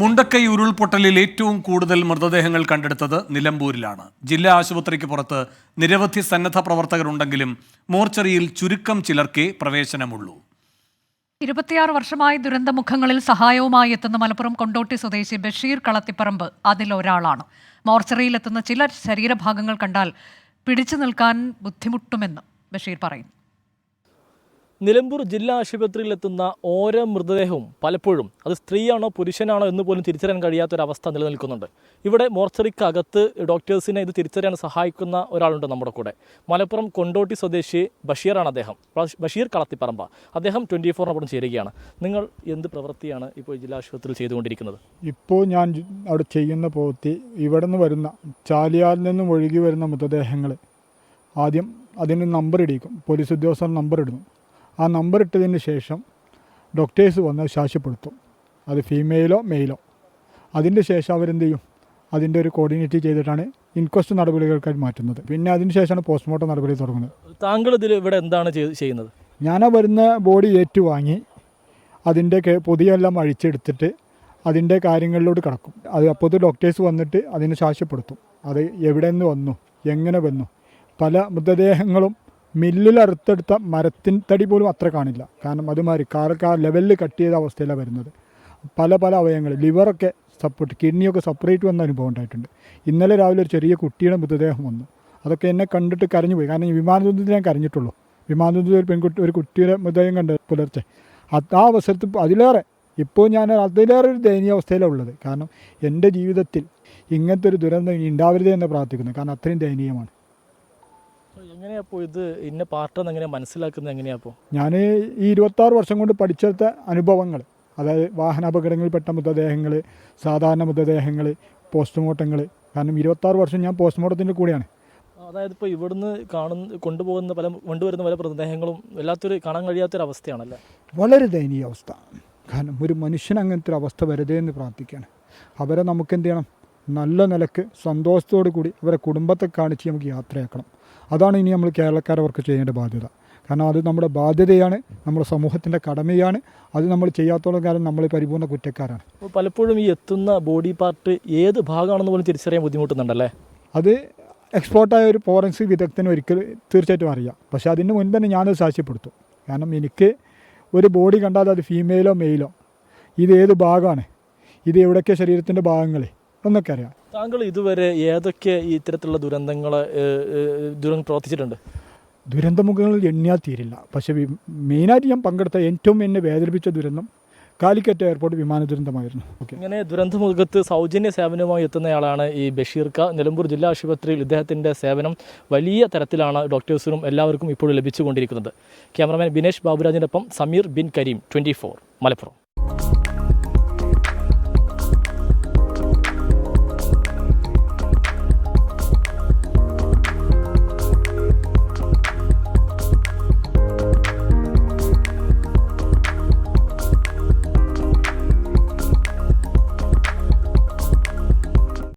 മുണ്ടക്കൈ ഉരുൾപൊട്ടലിൽ ഏറ്റവും കൂടുതൽ മൃതദേഹങ്ങൾ കണ്ടെടുത്തത് നിലമ്പൂരിലാണ്. ജില്ലാ ആശുപത്രിക്ക് പുറത്ത് നിരവധി സന്നദ്ധ പ്രവർത്തകരുണ്ടെങ്കിലും മോർച്ചറിയിൽ ചുരുക്കം ചിലർക്കേ പ്രവേശനമുള്ളൂ. ഇരുപത്തിയാറ് വർഷമായി ദുരന്തമുഖങ്ങളിൽ സഹായവുമായി എത്തുന്ന മലപ്പുറം കൊണ്ടോട്ടി സ്വദേശി ബഷീർ കളത്തിപ്പറമ്പ് അതിലൊരാളാണ് മോർച്ചറിയിലെത്തുന്ന ചില ശരീരഭാഗങ്ങൾ കണ്ടാൽ പിടിച്ചു നിൽക്കാൻ ബുദ്ധിമുട്ടുമെന്ന് ബഷീർ പറയുന്നു. നിലമ്പൂർ ജില്ലാ ആശുപത്രിയിൽ എത്തുന്ന ഓരോ മൃതദേഹവും പലപ്പോഴും അത് സ്ത്രീയാണോ പുരുഷനാണോ എന്ന് പോലും തിരിച്ചറിയാൻ കഴിയാത്തൊരവസ്ഥ നിലനിൽക്കുന്നുണ്ട്. ഇവിടെ മോർച്ചറിക്കകത്ത് ഡോക്ടേഴ്സിനെ ഇത് തിരിച്ചറിയാൻ സഹായിക്കുന്ന ഒരാളുണ്ട് നമ്മുടെ കൂടെ. മലപ്പുറം കൊണ്ടോട്ടി സ്വദേശി ബഷീറാണ് അദ്ദേഹം. ബഷ- ബഷീർ കളത്തിപ്പറമ്പ. അദ്ദേഹം ട്വന്റി ഫോറിനോടൊപ്പം ചേരുകയാണ്. നിങ്ങൾ എന്ത് പ്രവൃത്തിയാണ് ഇപ്പോൾ ജില്ലാ ആശുപത്രിയിൽ ചെയ്തുകൊണ്ടിരിക്കുന്നത്? ഇപ്പോൾ ഞാൻ അവിടെ ചെയ്യുന്ന പ്രവൃത്തി ഇവിടെ നിന്ന് വരുന്ന ചാലിയാറിൽ നിന്നും ഒഴുകി വരുന്ന മൃതദേഹങ്ങൾ. ആദ്യം അതിന് നമ്പർ ഇടിക്കും പോലീസ് ഉദ്യോഗസ്ഥർ നമ്പർ ഇടുന്നു. ആ നമ്പർ ഇട്ടതിന് ശേഷം ഡോക്ടേഴ്സ് വന്ന് ശാശപ്പെടുത്തും അത് ഫീമെയിലോ മെയിലോ അതിന്റെ ശേഷം അവരെന്ത് ചെയ്യും അതിന്റെ ഒരു കോർഡിനേറ്റ് ചെയ്തിട്ടാണ് ഇൻക്വസ്റ്റ് നടപടികൾക്കായി മാറ്റുന്നത്. പിന്നെ അതിന് ശേഷമാണ് പോസ്റ്റ്മോർട്ടം നടപടി തുടങ്ങുന്നത്. താങ്കൾ ഇതിൽ ഇവിടെ എന്താണ് ചെയ്യുന്നത്? ഞാൻ വരുന്ന ബോഡി ഏറ്റുവാങ്ങി അതിന്റെ പൊതിയെല്ലാം അഴിച്ചെടുത്തിട്ട് അതിന്റെ കാര്യങ്ങളിലോട്ട് കിടക്കും. അത് അപ്പോൾ ഡോക്ടേഴ്സ് വന്നിട്ട് അതിനെ സാക്ഷ്യപ്പെടുത്തും അത് എവിടെ നിന്ന് വന്നു? എങ്ങനെ വന്നു? പല മൃതദേഹങ്ങളും മില്ലിൽ അറുത്തെടുത്ത മരത്തിൻ തടി പോലും അത്ര കാണില്ല. കാരണം അതുമാതിരി കാർക്ക് ആ ലെവലിൽ കട്ട് ചെയ്ത അവസ്ഥയിലാണ് വരുന്നത്. പല പല അവയവങ്ങൾ ലിവറൊക്കെ സപ്പോർട്ട് കിഡ്നിയൊക്കെ സെപ്പറേറ്റ് വന്ന അനുഭവം ഉണ്ടായിട്ടുണ്ട്. ഇന്നലെ രാവിലെ ഒരു ചെറിയ കുട്ടിയുടെ മൃതദേഹം വന്നു. അതൊക്കെ എന്നെ കണ്ടിട്ട് കരഞ്ഞു പോയി. കാരണം വിമാനദുരന്തത്തിൽ ഞാൻ കരഞ്ഞിട്ടുള്ളൂ. വിമാനദുരന്തത്തിൽ ഒരു പെൺകുട്ടി ഒരു കുട്ടിയുടെ മൃതദേഹം കണ്ട് പുലർച്ചെ. ആ അവസരത്തിൽ അതിലേറെ ഇപ്പോൾ ഞാൻ അതിലേറെ ഒരു ദയനീയ അവസ്ഥയിലാണ് ഉള്ളത്. കാരണം എന്റെ ജീവിതത്തിൽ ഇങ്ങനത്തെ ഒരു ദുരന്തം ഉണ്ടാവരുതേ എന്ന് പ്രാർത്ഥിക്കുന്നു. കാരണം അത്രയും ദയനീയമാണ്. എങ്ങനെയാ അപ്പോൾ ഇത് ഇന്ന പാർട്ടെന്ന് എങ്ങനെയാണ് മനസ്സിലാക്കുന്നത് എങ്ങനെയാപ്പോ ഞാൻ ഈ ഇരുപത്താറ് വർഷം കൊണ്ട് പഠിച്ചെടുത്ത അനുഭവങ്ങൾ അതായത് വാഹനാപകടങ്ങളിൽപ്പെട്ട മൃതദേഹങ്ങൾ സാധാരണ മൃതദേഹങ്ങൾ പോസ്റ്റ്മോർട്ടങ്ങൾ കാരണം ഇരുപത്താറ് വർഷം ഞാൻ പോസ്റ്റ്മോർട്ടത്തിന്റെ കൂടെയാണ്. അതായത് ഇപ്പോൾ ഇവിടുന്ന് കാണുന്ന കൊണ്ടുപോകുന്ന പല കൊണ്ടുവരുന്ന പല മൃതദേഹങ്ങളും വല്ലാത്തൊരു കാണാൻ കഴിയാത്തൊരു അവസ്ഥയാണല്ലേ? വളരെ ദയനീയ അവസ്ഥ. കാരണം ഒരു മനുഷ്യൻ അങ്ങനത്തെ ഒരു അവസ്ഥ വരതേ എന്ന് പ്രാർത്ഥിക്കുകയാണ്. അവരെ നമുക്ക് എന്ത് ചെയ്യണം? നല്ല നിലയ്ക്ക് സന്തോഷത്തോടു കൂടി അവരെ കുടുംബത്തെ കാണിച്ച് നമുക്ക് യാത്രയാക്കണം അതാണ് ഇനി നമ്മൾ കേരളക്കാരവർക്ക് ചെയ്യേണ്ട ബാധ്യത. കാരണം അത് നമ്മുടെ ബാധ്യതയാണ് നമ്മുടെ സമൂഹത്തിന്റെ കടമയാണ് അത് നമ്മൾ ചെയ്യാത്തോളം കാലം നമ്മൾ പരിപൂർണ കുറ്റക്കാരാണ്. പലപ്പോഴും ഈ എത്തുന്ന ബോഡി പാർട്ട് ഏത് ഭാഗമാണെന്ന് പോലും തിരിച്ചറിയാൻ ബുദ്ധിമുട്ടുന്നുണ്ടല്ലേ? അത് എക്സ്പോർട്ടായ ഒരു ഫോറൻസിക് വിദഗ്ധന് ഒരിക്കൽ തീർച്ചയായിട്ടും അറിയാം. പക്ഷേ അതിന് മുൻപ് തന്നെ ഞാനത് സാക്ഷ്യപ്പെടുത്തും. കാരണം എനിക്ക് ഒരു ബോഡി കണ്ടാൽ അത് ഫീമെയിലോ മെയിലോ ഇത് ഏത് ഭാഗമാണ്? ഇത് എവിടെയൊക്കെ ശരീരത്തിന്റെ ഭാഗങ്ങൾ എന്നൊക്കെ അറിയാം. താങ്കൾ ഇതുവരെ ഏതൊക്കെ ഇത്തരത്തിലുള്ള ദുരന്തങ്ങൾ ദുരന്തം പ്രവർത്തിച്ചിട്ടുണ്ട്? ദുരന്തമുഖങ്ങളിൽ എണ്ണിയാൽ തീരില്ല. പക്ഷേ മെയിനായിട്ട് ഞാൻ പങ്കെടുത്ത ഏറ്റവും എന്നെ വേദനിപ്പിച്ച ദുരന്തം കാലിക്കറ്റ് എയർപോർട്ട് വിമാന ദുരന്തമായിരുന്നു. ഓക്കെ. ഇങ്ങനെ ദുരന്തമുഖത്ത് സൗജന്യ സേവനവുമായി എത്തുന്നയാളാണ് ഈ ബഷീർക്ക നിലമ്പൂർ ജില്ലാ ആശുപത്രിയിൽ ഇദ്ദേഹത്തിന്റെ സേവനം വലിയ തരത്തിലാണ് ഡോക്ടേഴ്സിനും എല്ലാവർക്കും ഇപ്പോൾ ലഭിച്ചുകൊണ്ടിരിക്കുന്നത്. ക്യാമറമാൻ ബിനേഷ് ബാബുരാജിനൊപ്പം സമീർ ബിൻ കരീം ട്വന്റി മലപ്പുറം.